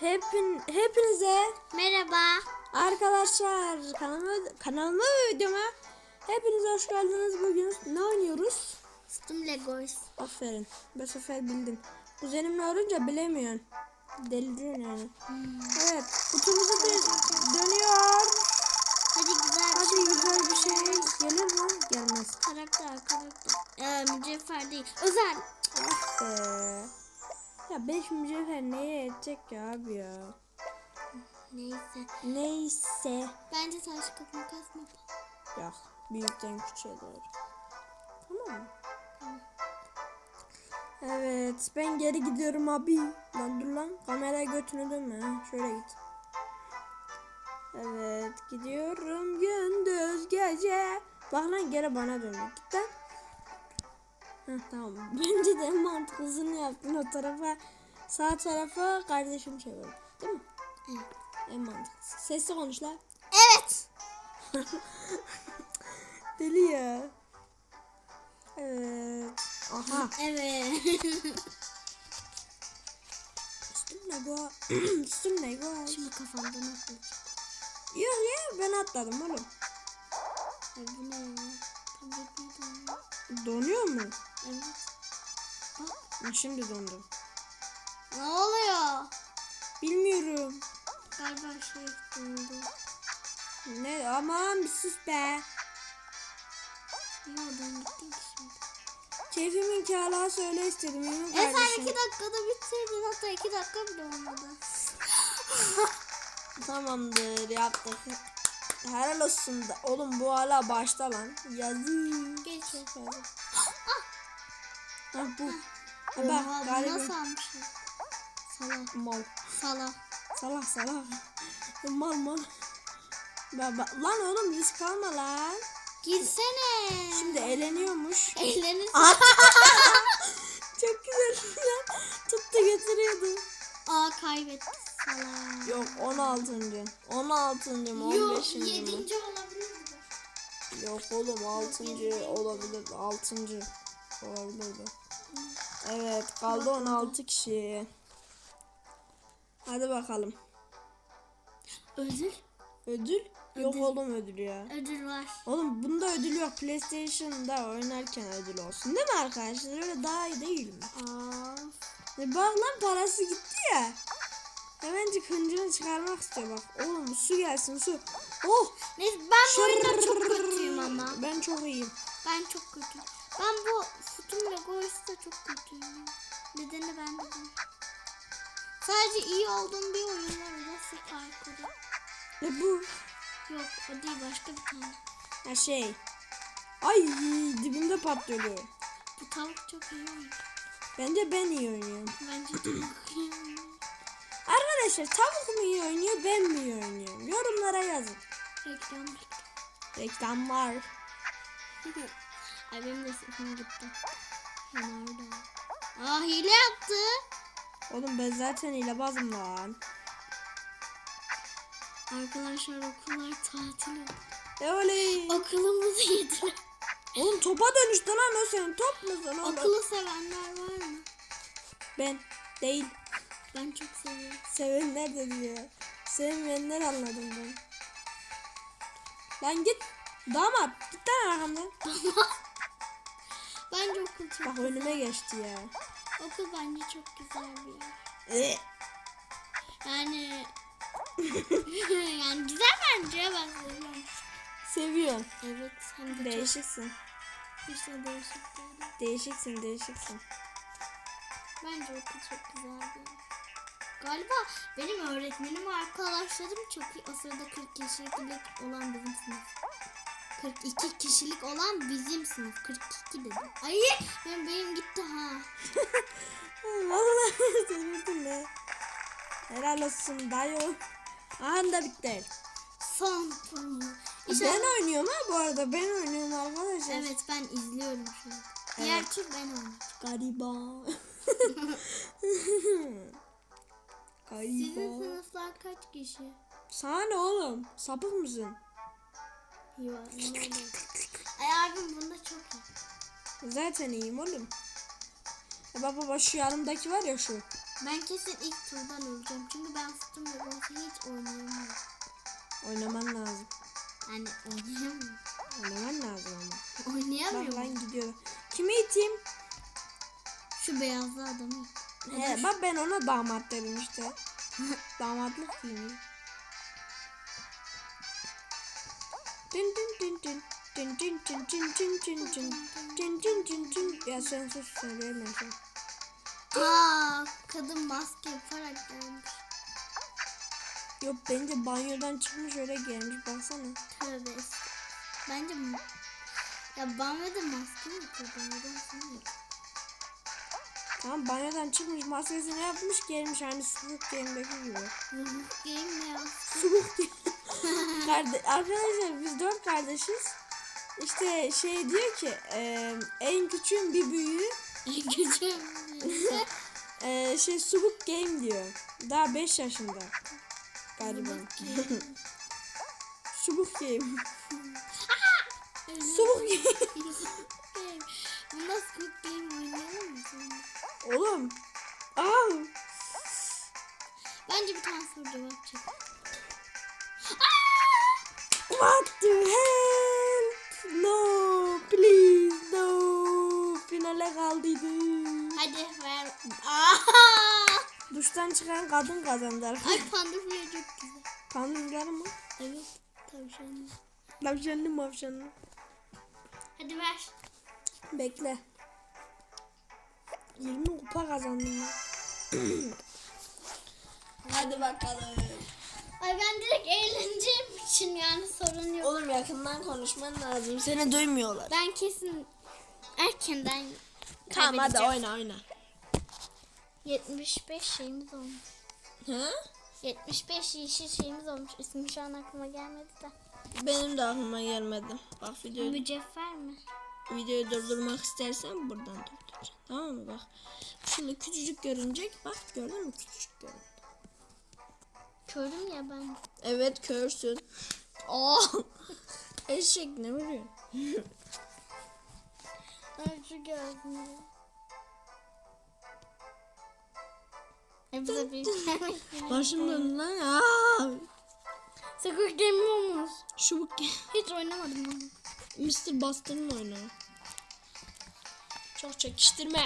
Hepin, hepinize Merhaba. arkadaşlar kanalıma, kanalıma ve videoma hepiniz hoş geldiniz. Bugün ne oynuyoruz? Sütüm Legos. Aferin. Bu sefer bildin. Kuzenimle olunca bilemiyorsun. Deliriyorsun yani. Evet. Kutumuzu dö- dönüyor. Hadi güzel bir Hadi şey. güzel bir şey gelir mi? Gelmez. Karakter karakter. Ee, mücevher değil. Özel. Ah be. Ya 5 mücevher neye yetecek ya abi ya? Neyse. Neyse. Bence taş kağıt makas mı? Yok. Büyükten küçüğe doğru. Tamam mı? Evet. Ben geri gidiyorum abi. Lan dur lan. Kameraya götünü dönme. ha. Şöyle git. Evet. Gidiyorum gündüz gece. Bak lan geri bana dönüyor. Git lan. Heh, tamam. Bence de en mantıklısını yaptın o tarafa. Sağ tarafa kardeşim çevir. Değil mi? Evet. En mantıklısı. Sesli konuş lan. Evet. Deli ya. Evet. Aha. Evet. Üstüm ne bu? Üstüm ne bu? Şimdi kafamdan atlayacak. Yok ya ben atladım oğlum. Ay bu ne ya? Donuyor mu? Şimdi dondu. Ne oluyor? Bilmiyorum. Galiba şey oldu. Ne aman bir sus be. Niye oradan gittin ki şimdi? Keyfimin kâla söyle istedim yemin E sen iki dakikada bitirdin hatta iki dakika bile olmadı. Tamamdır yaptık. Helal olsun da. Oğlum bu hala başta lan. Yazık. Geç. Ha bu. Ha, Oha, bak galiba. nasıl almışım? Salak. Mal. Salak. Salak salak. mal mal. Ba, ba- Lan oğlum risk alma lan. Girsene. Şimdi eğleniyormuş. Eğlenirsin. Çok güzel lan. Tuttu götürüyordu. Aa kaybetti salak. Yok 16. 16. mı 15. mi? yedinci olabilir mi? Yok oğlum 6. olabilir. 6. olabilirdi. Evet kaldı 16 kişi. Hadi bakalım. Ödül? Ödül? Yok Ödül. oğlum ödül ya. Ödül var. Oğlum bunda ödül yok. PlayStation'da oynarken ödül olsun. Değil mi arkadaşlar? Öyle daha iyi değil mi? Aa. E bak lan parası gitti ya. Hemencik hıncını çıkarmak istiyor bak. Oğlum su gelsin su. Oh. Neyse ben bu oyunda çok kötüyüm ama. Ben çok iyiyim. Ben çok kötüyüm. Ben bu sütun Lego'su da çok kötüyüm. Nedeni ben de bilmiyorum. Sadece iyi olduğum bir oyun var. O da su parkuru. E bu. Yok o değil başka bir tane. Ha şey. Ay dibimde patlıyordu. Bu tavuk çok iyi oyun. Bence ben iyi oynuyorum. Bence çok iyi oyun. Arkadaşlar tavuk mu iyi oynuyor ben mi iyi oynuyorum? Yorumlara yazın. Reklam. Reklam var. Ay benim de sesim gitti. Orada. Aa hile yaptı. Oğlum ben zaten hilebazım lan. Arkadaşlar okullar tatil oldu. E öyle. Okulumuzu yediler. Oğlum topa dönüştü lan o senin top musun oğlum? Okulu sevenler var mı? Ben değil. Ben çok seviyorum. Sevenler dedi ya. Sevmeyenler anladım ben. Lan git. Damat git lan arkamdan. Bence okul çok Bak önüme geçti ya. Okul bence çok güzel bir yer. Eh. Yani yani güzel bence ben seviyorum. Seviyorsun. Evet hem de çok Değişiksin. işte değişik. Değişiksin değişiksin. Bence okul çok güzel bir yer. Galiba benim öğretmenim ve arkadaşlarım çok iyi. O sırada 40 kişilik olan bizim sınıf. 42 kişilik olan bizim sınıf. 42 dedim. Ay benim benim gitti ha. Vallahi sevildin be. Helal olsun dayı. Aha da bitti. Son turnu. Ben İnşallah- oynuyorum ha bu arada. Ben oynuyorum arkadaşlar. Evet ben izliyorum şu an. Diğer tur ben oynuyorum. Gariba. Sizin Gariba. sınıflar kaç kişi? Sana ne oğlum? Sapık mısın? Oldu? Ay abim bunda çok iyi. Zaten iyiyim oğlum. Ya baba bak şu yanımdaki var ya şu. Ben kesin ilk turdan öleceğim. Çünkü ben ve Gonca hiç oynayamıyorum. Oynaman lazım. Yani oynayamıyorum. Oynaman lazım ama. Bak Oynayamıyorum. lan gidiyor. Kimi iteyim? Şu beyazlı adamı. He, bak ben ona damat dedim işte. Damatlık giyiniyor. Dün dün dün dün. Dün dün dün dün dün dün dün. Dün dün dün dün. Ya sen sus söyleyemem sen. Aa, kadın maske yaparak gelmiş. Yok bence banyodan çıkmış öyle gelmiş baksana. Tövbe. Bence ya banyoda maske mi yapıyor? Banyodan sonra yapıyor. Tamam banyodan çıkmış maskesini yapmış gelmiş hani Squid Game'deki gibi. Game ne ya? Squid Game. Karde arkadaşlar biz dört kardeşiz. İşte şey diyor ki e, en küçüğün bir büyüğü Gücüm. e, şey Squid Game diyor. Daha 5 yaşında. Galiba. Squid Game. Squid Game. Bunda Squid Game oynayalım mı? Oğlum. Aa. Bence bir tane soru cevap çek. What the hell? No, please, no. Finale kaldıydı. Hadi ver. Aa! Duştan çıkan kadın kazandı arkadaşlar. Ay pandufya çok güzel. Tanrılar mı? Evet. Tavşanlı. Tavşanlı mavşanlı. Hadi ver. Bekle. 20 kupa kazandım ben. Hadi bakalım. Ay ben direkt eğleneceğim için yani sorun yok. Oğlum yakından konuşman lazım. Seni duymuyorlar. Ben kesin erkenden Tamam hadi kaybedeceğim. oyna oyna. 75 şeyimiz olmuş. Ha? 75 yeşil şeyimiz olmuş. İsmi şu an aklıma gelmedi de. Benim de aklıma gelmedi. Bak videoyu, Mücevher mi? videoyu durdurmak istersen buradan durduracaksın. Tamam mı bak. Şunu küçücük görünecek. Bak gördün mü küçücük görün. Körüm ya ben. Evet körsün. Aa. Eşek ne vuruyor? Ay şu ya. E bize bir Başım döndü lan. Game olmuş. Şu bu Hiç oynamadım onu. Mr. Buster'ın oyunu. Çok çekiştirme.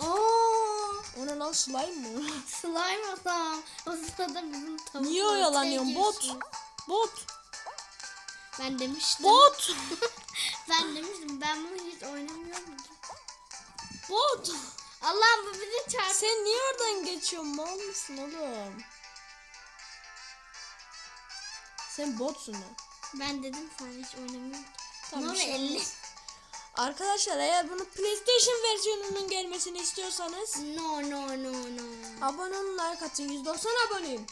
Aa, O ne lan slime mı? slime adam. O sırada bizim tavuk Niye oyalanıyorsun bot? girişiyor. Bot. Ben demiştim. Bot. Ben demiştim ben bunu hiç oynamıyorum. Bot. Allah'ım bu bizi çarptı. Sen niye oradan geçiyorsun? Mal mısın oğlum? Sen botsun lan. Ben dedim sana hiç oynamıyorum. Tamam, şey 50. Arkadaşlar eğer bunu PlayStation versiyonunun gelmesini istiyorsanız No no no no. abone olun like atın 190 aboneyim.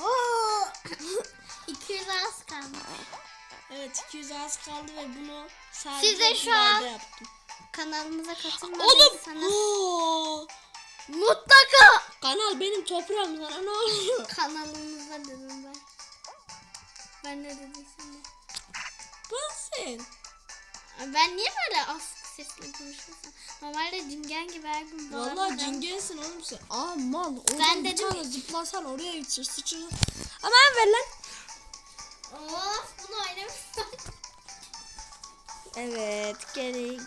Oo. 200 az kaldı. Evet 200 az kaldı ve bunu sadece Siz de şu an- yaptım. Kanalımıza Oğlum. katılmadıysanız Oo. mutlaka Kanal benim toprağım sana ne oluyor? kanalımıza dedim ben. Ben ne dedim sana? Bak sen. Ben niye böyle az sesle konuşuyorsam? Normalde cingen gibi her gün bağırırım. cingensin oğlum sen. Aa mal. Oradan Ben bir dedim- tane zıplasan oraya gidecek sıçır. Aman ver lan. Of bunu oynamıştım. Evet geri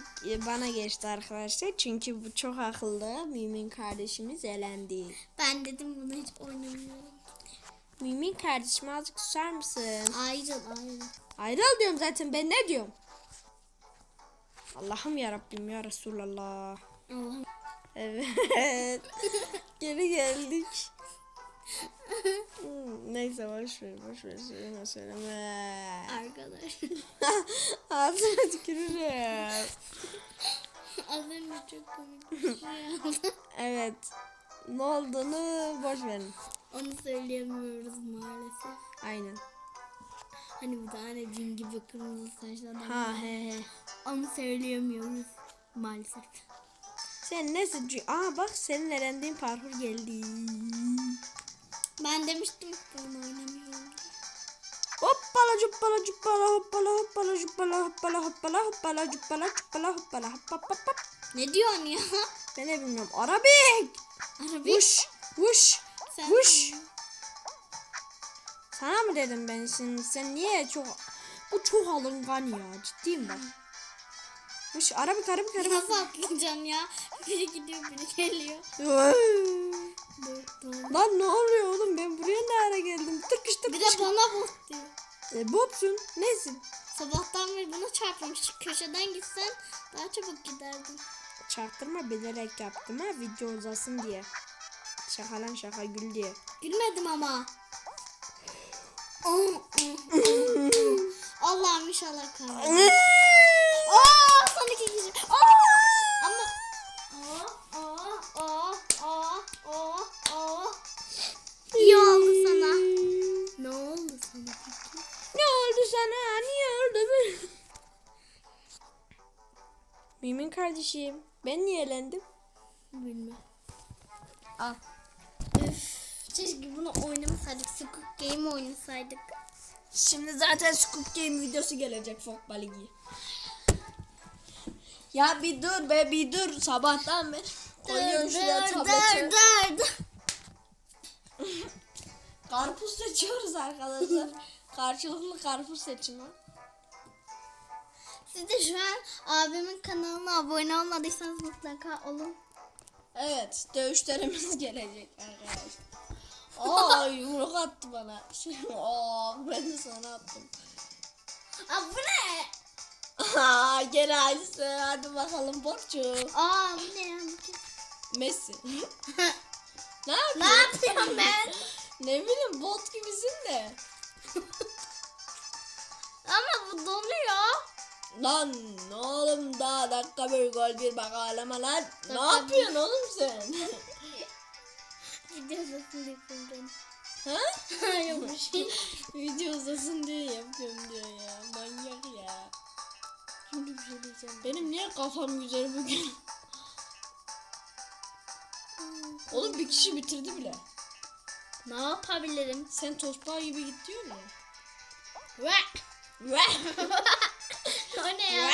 bana geçti arkadaşlar. Çünkü bu çok akıllı. Mümin kardeşimiz elendi. Ben dedim bunu hiç oynamıyorum. Mümin kardeşim azıcık susar mısın? Ayrıl ayrıl. Ayrıl diyorum zaten ben ne diyorum? Allah'ım ya Rabbim ya Resulallah. Allah'ım. Evet. Geri geldik. Hmm, Neyse boş ver boş ver söyleme söyleme. Arkadaş. Ağzına tükürürüm. Az önce çok komik bir şey oldu. Evet. Ne olduğunu boş verin. Onu söyleyemiyoruz maalesef. Aynen. Hani bir tane cin gibi kırmızı saçlı adam. Ha he he. Onu söyleyemiyoruz maalesef. Sen nesin? Cü- Aa bak senin elendiğin parkur geldi. Ben demiştim ki onu oynamıyorum. Hoppala cuppala cuppala hoppala hoppala cuppala hoppala hoppala hoppala cuppala cuppala hoppala hop hop hop. Ne diyorsun ya? Ben ne bilmiyorum. Arabik. Harbi. Vuş. Vuş. Sen Vuş. Sana mı dedim ben şimdi? Sen niye çok... Bu çok alıngan ya. Ciddiyim bak. Vuş. Arabik arabik arabik. Nasıl atlayacaksın ya? Biri gidiyor biri geliyor. Lan ne oluyor oğlum? Ben buraya ne ara geldim? Tıkış Bir tıkış. de bana bot diyor. E, botsun. Nesin? Sabahtan beri buna çarpmış. Köşeden gitsen daha çabuk giderdin. Çaktırma bilerek yaptım ha video uzasın diye. Şaka lan şaka gül diye. Gülmedim ama. Allah'ım inşallah kahretsin. Kardeşim. Ben niye elendim? Bilmem. Al. Üf, keşke bunu oynamasaydık. Squid Game oynasaydık. Şimdi zaten Scoop Game videosu gelecek Fokba Ligi. Ya bir dur be bir dur sabahtan beri. Koyuyorum şuraya tableti. dur, dur. Karpuz seçiyoruz arkadaşlar. Karşılıklı karpuz seçimi. Siz de şu an abimin kanalına abone olmadıysanız mutlaka olun. Evet dövüşlerimiz gelecek arkadaşlar. Aa yumruk attı bana. Şey, aa ben de sana attım. Aa bu ne? Aa gene aynısı. Hadi bakalım Borçu. Aa bu ne ya? Messi. ne Ne yapıyorsun? yapıyorum ben? Ne bileyim bot gibisin de. Lan oğlum daha dakika bir gol bir bak ağlama lan. Ne Dakika yapıyorsun oğlum sen? Video uzasın yapıyorum ha? ben. Yok bir şey. Video uzasın diye yapıyorum diyor ya. Manyak ya. Şimdi bir şey diyeceğim. Benim niye kafam güzel bugün? Oğlum bir kişi bitirdi bile. Ne yapabilirim? Sen tosbağa gibi git diyor mu? Ve Ve o ne ya?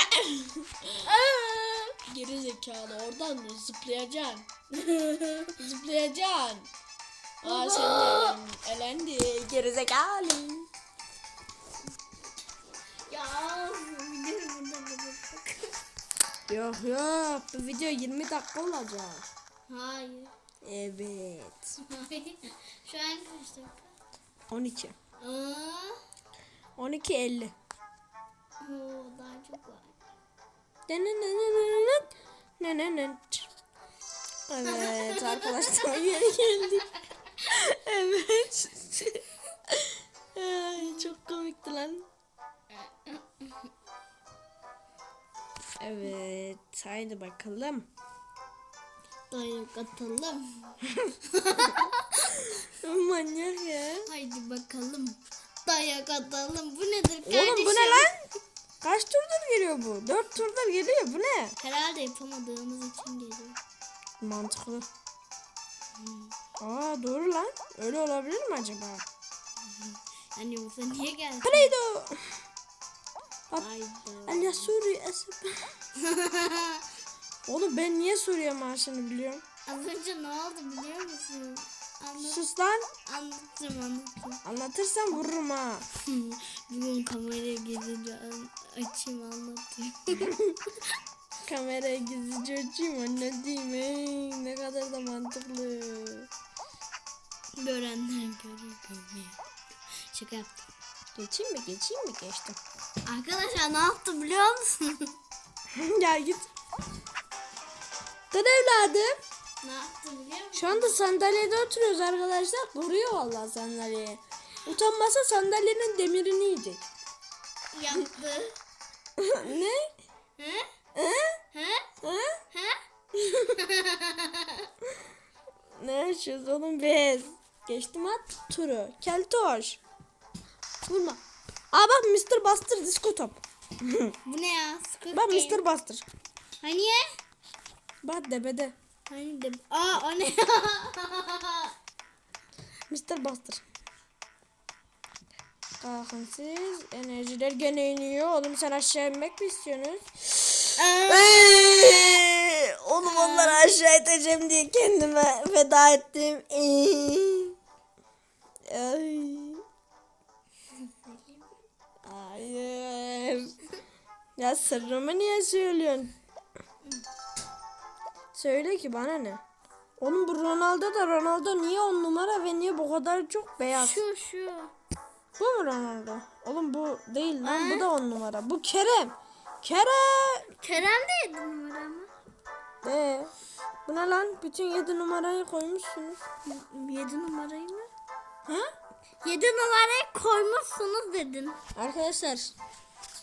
Geri zekalı oradan zıplayacaksın. zıplayacaksın. Aa sen de elen- elendi. Geri zekalı. ya. Yok yok bu video 20 dakika olacak. Hayır. Evet. Şu an kaç dakika? 12. Aa, 12 50. oo, daha çok var. Evet arkadaşlar geri geldik. Evet. Ay, çok komikti lan. Evet haydi bakalım. Dayak atalım. Manyak ya. Haydi bakalım. Dayak atalım. Bu nedir kardeşim? Oğlum bu ne lan? Kaç turdur geliyor bu? 4 turdur geliyor bu ne? Herhalde yapamadığımız için geliyor. Mantıklı. Aa doğru lan. Öyle olabilir mi acaba? Yani yoksa niye geldin? Play-Doh. Allah Suriye. Oğlum ben niye Suriye marşını biliyorum? Az önce ne oldu biliyor musun? Anlat, Sus lan. anlatacağım anlatacağım. Anlatırsam vururum ha. Bugün kameraya an- açayım anlatayım. Kameraya gizlice açayım anlatayım. Ey, ne kadar da mantıklı. Görenler görür görmeyen. Şaka yaptım. Geçeyim mi? Geçeyim mi? Geçtim. Arkadaşlar ne yaptım biliyor musun? Gel git. Dur evladım. Ne yaptım biliyor musun? Şu anda sandalyede oturuyoruz arkadaşlar. Vuruyor vallahi sandalyeye. Utanmasa sandalyenin demirini yiyecek. Yaptı. ne? He? He? He? He? He? Ne yaşıyoruz oğlum biz? Geçtim at turu. Keltoş. Vurma. Aa bak Mr. Buster disco top. Bu ne ya? Squid bak. Mr. Buster. Hani? Bak debede. Hani de... Aa o ne? Mr. Buster. Kalkın siz. Enerjiler gene iniyor. Oğlum sen aşağı inmek mi istiyorsunuz? Eee, Oğlum onları aşağı edeceğim diye kendime feda ettim. Ay. Hayır. Ya sırrımı niye söylüyorsun? Söyle ki bana ne? Oğlum bu Ronaldo da Ronaldo niye on numara ve niye bu kadar çok beyaz? Şu şu. Bu mu Ronaldo? Oğlum bu değil lan bu da on numara. Bu Kerem. Kerem. Kerem de yedi numara mı? Ee, bu ne lan? Bütün yedi numarayı koymuşsunuz. Yedi numarayı mı? Ha? Yedi numarayı koymuşsunuz dedin. Arkadaşlar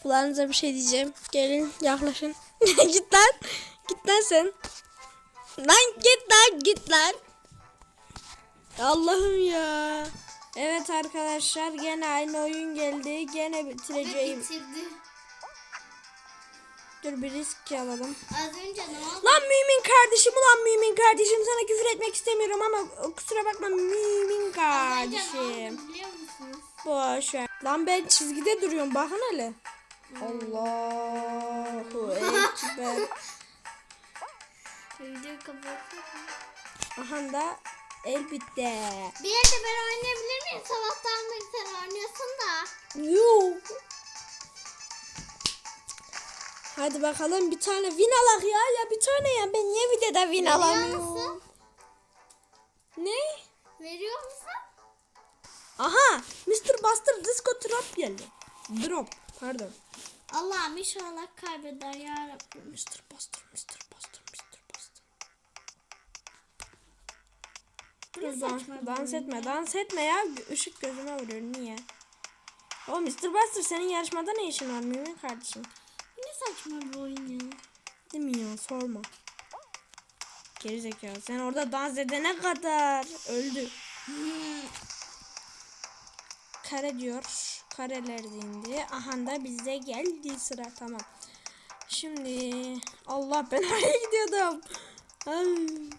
kulağınıza bir şey diyeceğim. Gelin yaklaşın. git lan. Git lan sen. Lan git lan git lan. Allah'ım ya. Evet arkadaşlar gene aynı oyun geldi. Gene bitireceğim. bitirdi. Dur bir risk alalım. Az önce ne oldu? Lan mümin kardeşim ulan mümin kardeşim sana küfür etmek istemiyorum ama kusura bakma mümin kardeşim. Boş ver. Lan ben çizgide duruyorum bakın hele. Allahu ekber. Videoyu kapatsak mı? Aha da el bitti. Bir yerde ben oynayabilir miyim? Sabahtan beri sen oynuyorsun da. Yok. Hadi bakalım bir tane win alak ya. Ya bir tane ya. Ben niye videoda win Veriyor alamıyorum? musun? Ne? Veriyor musun? Aha. Mr. Buster Disco Drop geldi. Drop. Pardon. Allah'ım inşallah kaybeder ya Rabbim. Mr. Buster, Mr. Dur dans, etme, dans etme ya. Işık gözüme vuruyor. Niye? O Mr. Buster senin yarışmada ne işin var mümin kardeşim? Ne saçma bir oyun ya? Değil mi ya? Sorma. Gerizekalı. Sen orada dans edene kadar öldü. Kare diyor. Kareler indi. Aha da bize geldi sıra. Tamam. Şimdi Allah ben oraya gidiyordum. Ay.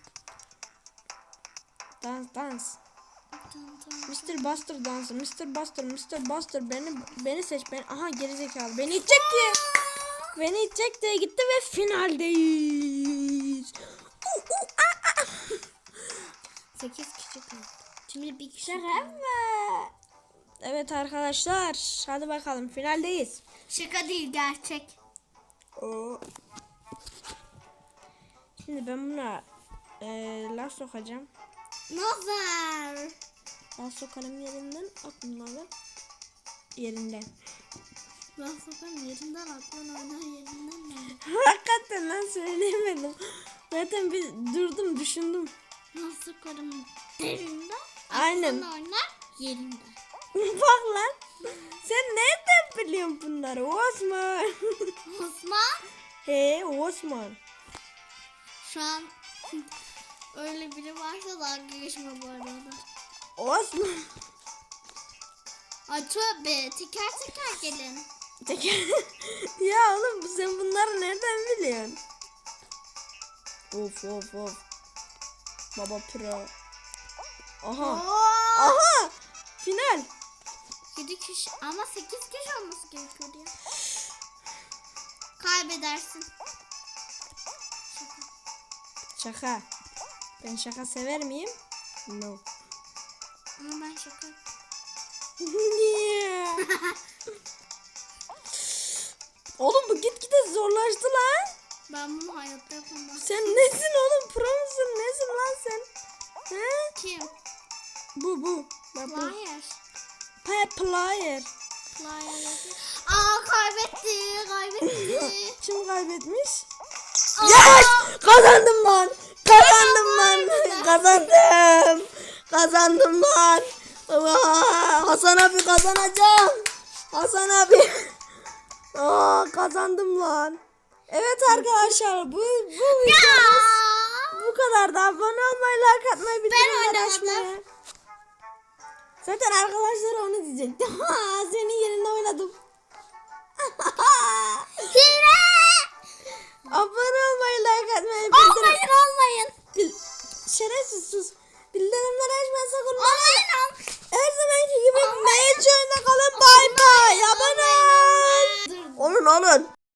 Dans dans. Mr. Buster dansı. Mr. Buster, Mr. Buster beni beni seç. Ben aha gerizekalı. Beni itecek diye. Beni itecek diye gitti ve finaldeyiz. Uh, uh, ah, ah. 8 kişi kaldı. Şimdi bir kişi kaldı. Evet arkadaşlar. Hadi bakalım finaldeyiz. Şaka değil gerçek. Oo. Şimdi ben buna eee laf sokacağım. Nazar. Laf sokarım yerinden aklımdan yerinden. Ben sokarım yerinden aklın oynar yerinden mi? Hakikaten lan söyleyemedim. Zaten bir durdum düşündüm. Nasıl sokarım derinden? Aynen. Oynar yerinden. Bak lan. Sen nereden biliyorsun bunları Osman? Osman He Osman. şu an öyle biri varsa dalga geçme bu arada. Osman. Ay tövbe teker teker gelin. Teker- ya oğlum sen bunları nereden biliyorsun? Of of of. Baba pro. Aha. Oo! Aha. Final. 7 kişi ama 8 kişi olması gerekiyor ya. Kaybedersin. Şaka. Ben şaka sever miyim? No. Ama ben şaka. Niye? Oğlum bu gitgide zorlaştı lan. Ben bunu hayatta yapamam. Sen nesin oğlum? Pro musun? Nesin lan sen? He? Kim? Bu bu. Bak bu. Hayır. Pa- player. Yapıyor. Aa kaybetti. Kaybetti. Kim kaybetmiş? Aa! Yes! Kazandım lan. Kazandım lan. Kazandım. Kazandım lan. Aa, Hasan abi kazanacağım. Hasan abi. Aa, kazandım lan. Evet arkadaşlar bu bu videomuz bu kadar da abone olmayı, like atmayı, bildirimleri açmayı. Zaten arkadaşlar onu diyecektim. Aa, Senin yerine oynadım. Hile! Abone olmayı, like atmayı. Olmayın olmayın. Bil Şerefsiz sus. Bildirimleri açmazsak olmaz. Olmayın ol. Her zamanki gibi meyce oyunda kalın. Bay bay. Abone ol. Olun olun.